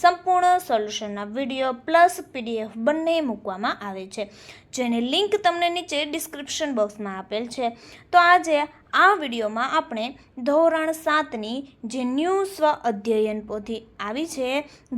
સંપૂર્ણ સોલ્યુશનના video plus PDF બંને મૂકવામાં આવે છે. જેની લિંક તમને નીચે ડિસ્ક્રિપ્શન બોક્સમાં આપેલ છે. તો આજે આ વિડીયોમાં આપણે ધોરણ સાતની જે ન્યૂ સ્વ અધ્યયન પોથી આવી છે,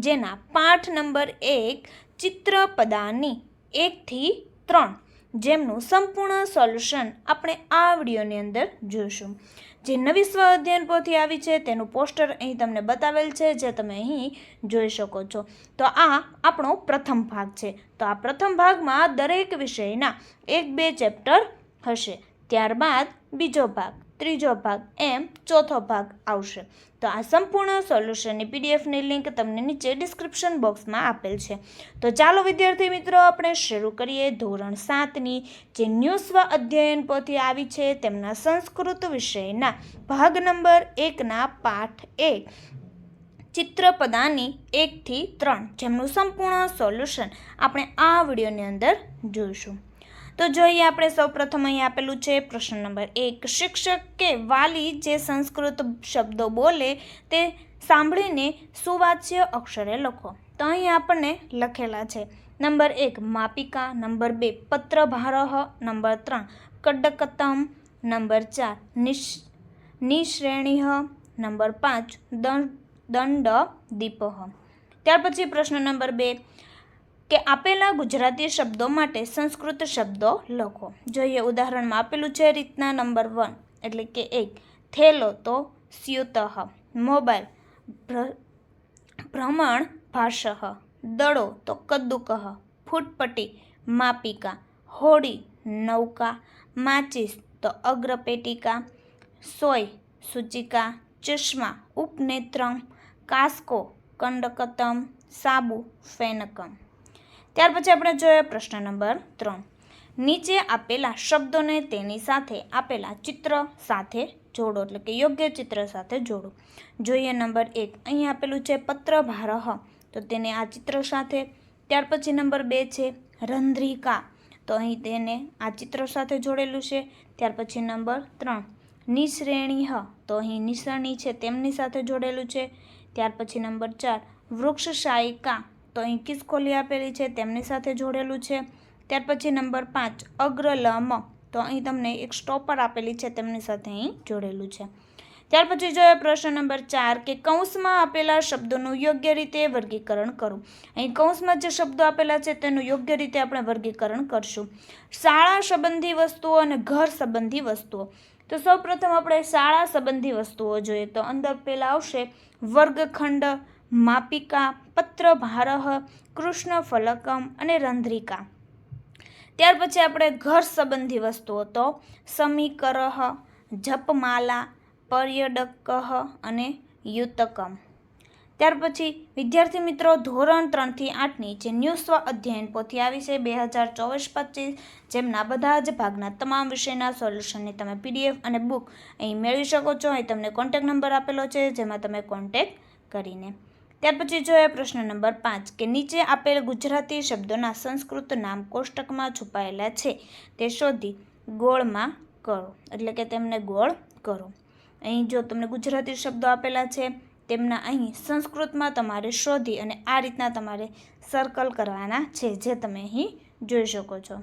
જેના પાઠ નંબર એક ચિત્રપદાની એકથી ત્રણ. જેમનું સંપૂર્ણ સોલ્યુશન આપણે આ વિડીયોની અંદર જોઈશું. જે નવી સ્વ અધ્યયન પોથી આવી છે, તેનું પોસ્ટર અહીં તમને બતાવેલ છે, જે તમે અહીં જોઈ શકો છો. તો આ આપણો પ્રથમ ભાગ છે. તો આ પ્રથમ ભાગમાં દરેક વિષયના એક બે ચેપ્ટર હશે. ત્યારબાદ બીજો ભાગ. ત્રીજો ભાગ, એમ ચોથો ભાગ આવશે. તો આ સંપૂર્ણ સોલ્યુશનની પીડીએફની લિંક તમને નીચે ડિસ્ક્રિપ્શન બોક્સમાં આપેલ છે. તો ચાલો વિદ્યાર્થી મિત્રો, આપણે શરૂ કરીએ ધોરણ સાતની. જે ન્યૂ સ્વ અધ્યયન પોથી આવી છે તેમના સંસ્કૃત વિષયના ભાગ નંબર એકના પાઠ એક. ચિત્રપદાની એકથી ત્રણ. જેમનું સંપૂર્ણ સોલ્યુશન આપણે આ વિડીયોની અંદર જોઈશું. તો જોઈએ આપણે સૌપ્રથમ અહીં આપેલું છે પ્રશ્ન નંબર એક. શિક્ષક કે વાલી જે સંસ્કૃત શબ્દો બોલે તે સાંભળીને સુવાચ્ય અક્ષરે લખો. તો અહીં આપણને લખેલા છે. નંબર એક, માપિકા. નંબર બે, પત્રભારહ. નંબર ત્રણ, કડકતમ. નંબર ચાર, નિશ, નિશ્રેણીહ. નંબર પાંચ દંડ દીપહ ત્યાર પછી પ્રશ્ન નંબર બે કે આપેલા ગુજરાતી શબ્દો માટે સંસ્કૃત શબ્દો લખો. જોઈએ ઉદાહરણમાં આપેલું છે રીતના નંબર વન એટલે કે એક, થેલો તો સ્યુતઃ. મોબાઈલ, ભ્ર- ભ્રમણ ભાષ. દડો તો કદ્દુકહ ફૂટપટ્ટી, માપિકા. હોડી, નૌકા. માચિસ તો અગ્રપેટિકા. સોય, સૂચિકા. ચશ્મા, ઉપનેત્રમ. કાસ્કો, કંડકતમ. સાબુ, ફેનકમ. ત્યાર પછી આપણે જોઈએ પ્રશ્ન નંબર ત્રણ. નીચે આપેલા શબ્દોને તેની સાથે આપેલા ચિત્ર સાથે જોડો, એટલે કે યોગ્ય ચિત્ર સાથે જોડો. જોઈએ નંબર એક. અહીં આપેલું છે પત્રભારહ. તો તેને આ ચિત્ર સાથે. ત્યાર પછી નંબર બે છે રંધ્રિકા. તો અહીં તેને આ ચિત્ર સાથે જોડેલું છે. ત્યાર પછી નંબર ત્રણ. નિશ્રેણીહ તો અહીં નિસરણી છે, તેમની સાથે જોડેલું છે. ત્યાર પછી નંબર ચાર. વૃક્ષશાયિકા. તો અહીં કિસકોલી આપેલી છે, તેમની સાથે જોડેલું છે. ત્યાર પછી નંબર પાંચ, અગ્રલમ. તો અહીં તમને એક સ્ટોપર આપેલી છે, તેમની સાથે અહીં જોડેલું છે. ત્યાર પછી જોઈએ પ્રશ્ન નંબર ચાર, કે કૌંસમાં આપેલા શબ્દોનું યોગ્ય રીતે વર્ગીકરણ કરો. અહીં કૌંસમાં જે શબ્દો આપેલા છે, તેનું યોગ્ય રીતે આપણે વર્ગીકરણ કરશું. શાળા સંબંધી વસ્તુઓ અને ઘર સંબંધી વસ્તુઓ. તો સૌપ્રથમ આપણે શાળા સંબંધી વસ્તુઓ જોઈએ. તો અંદર પહેલાં આવશે વર્ગખંડ માપિકા, પત્રભારહ કૃષ્ણ ફલકમ અને રંધ્રિકા. ત્યાર પછી આપણે ઘર સંબંધી વસ્તુઓ તો સમીકરહ, જપમાલા પર્યડક અને યુતકમ. ત્યાર પછી વિદ્યાર્થી મિત્રો ધોરણ ત્રણથી આઠની જે ન્યૂ સ્વ અધ્યયન પોથી આવી છે બે હજાર ચોવીસ પચીસ, જેમના બધા જ ભાગના તમામ વિષયના સોલ્યુશનની તમે પીડીએફ અને બુક અહીં મેળવી શકો છો. અહીં તમને કોન્ટેક નંબર આપેલો છે, જેમાં તમે કોન્ટેક કરીને ત્યાર પછી જોઈએ પ્રશ્ન નંબર પાંચ, કે નીચે આપેલ ગુજરાતી શબ્દોના સંસ્કૃત નામ કોષ્ટકમાં છુપાયેલા છે, તે શોધી ગોળમાં કરો. એટલે કે તેમને ગોળ કરો. અહીં જો તમને ગુજરાતી શબ્દો આપેલા છે, તેમના અહીં સંસ્કૃતમાં તમારે શોધી અને આ રીતના તમારે સર્કલ કરવાના છે, જે તમે અહીં જોઈ શકો છો.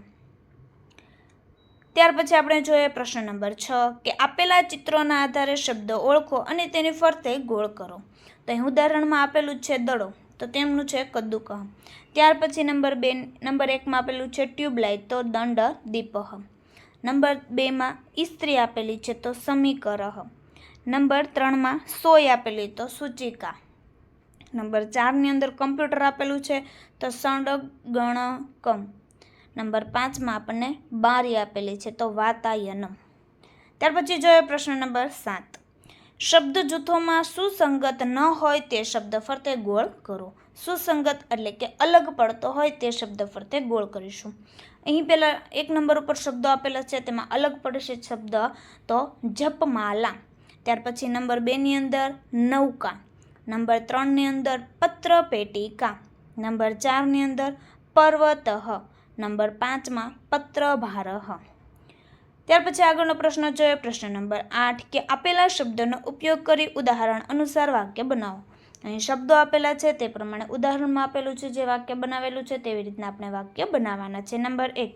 ત્યાર પછી આપણે જોઈએ પ્રશ્ન નંબર છ, કે આપેલા ચિત્રોના આધારે શબ્દ ઓળખો અને તેની ફરતે ગોળ કરો. તો અહીં ઉદાહરણમાં આપેલું છે દડો, તો તેમનું છે કદ્દુકહ. ત્યાર પછી નંબર બે, નંબર એકમાં આપેલું છે ટ્યુબલાઇટ, તો દંડ દીપહ. નંબર બેમાં ઇસ્ત્રી આપેલી છે, તો સમીકરહ. નંબર ત્રણમાં સોય આપેલી, તો સૂચિકા. નંબર ચારની અંદર કમ્પ્યુટર આપેલું છે, તો સંડગણકમ. ગણકમ નંબર પાંચમાં આપણને બારી આપેલી છે, તો વાતાયનમ. ત્યાર પછી જોઈએ પ્રશ્ન નંબર સાત. શબ્દ જૂથોમાં સુસંગત ન હોય તે શબ્દ ફરતે ગોળ કરો. સુસંગત એટલે કે અલગ પડતો હોય તે શબ્દ ફરતે ગોળ કરીશું. અહીં પહેલાં એક નંબર ઉપર શબ્દો આપેલા છે, તેમાં અલગ પડશે શબ્દ, તો જપમાલા. ત્યાર પછી નંબર બેની અંદર નૌકા. નંબર ત્રણની અંદર પત્ર પેટિકા નંબર ચારની અંદર પર્વતઃ. નંબર પાંચમાં પત્રભારઃ ત્યાર પછી આગળનો પ્રશ્ન જોઈએ પ્રશ્ન નંબર આઠ કે આપેલા શબ્દોનો ઉપયોગ કરી ઉદાહરણ અનુસાર વાક્ય બનાવો. અહીં શબ્દો આપેલા છે, તે પ્રમાણે ઉદાહરણમાં આપેલું છે જે વાક્ય બનાવેલું છે, તેવી રીતના આપણે વાક્ય બનાવવાના છે. નંબર એક,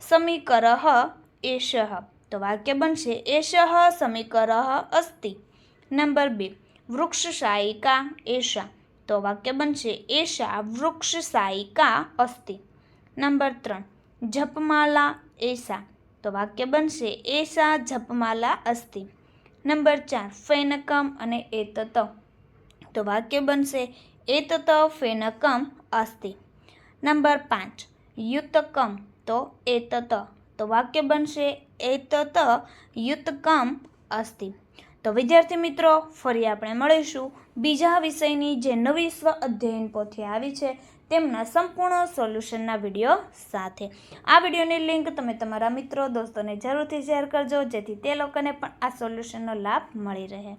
સમીકરહ એશ તો વાક્ય બનશે એશ સમીકરહ અસ્તિ. નંબર બે વૃક્ષ સાયિકા એષા. તો વાક્ય બનશે એષા વૃક્ષશાયિકા અસ્તિ. નંબર ત્રણ, જપમાલા એસા. તો વાક્ય બનશે એસા જપમાલા અસ્તિ નંબર ચાર, ફેનકમ અને એતત. તો વાક્ય બનશે એતત, ફેનકમ અસ્તિ નંબર પાંચ, યુતકમ, તો એતત. તો વાક્ય બનશે એતત, યુતકમ અસ્તિ તો વિદ્યાર્થી મિત્રો, ફરી આપણે મળીશું બીજા વિષયની જે નવી સ્વ અધ્યયન પોથી આવી છે તેમના સંપૂર્ણ સોલ્યુશનના વીડિયો સાથે. આ વિડીયોની લિંક તમે તમારા મિત્રો, દોસ્તોને જરૂરથી શેર કરજો, જેથી તે લોકોને પણ આ સોલ્યુશનનો લાભ મળી રહે.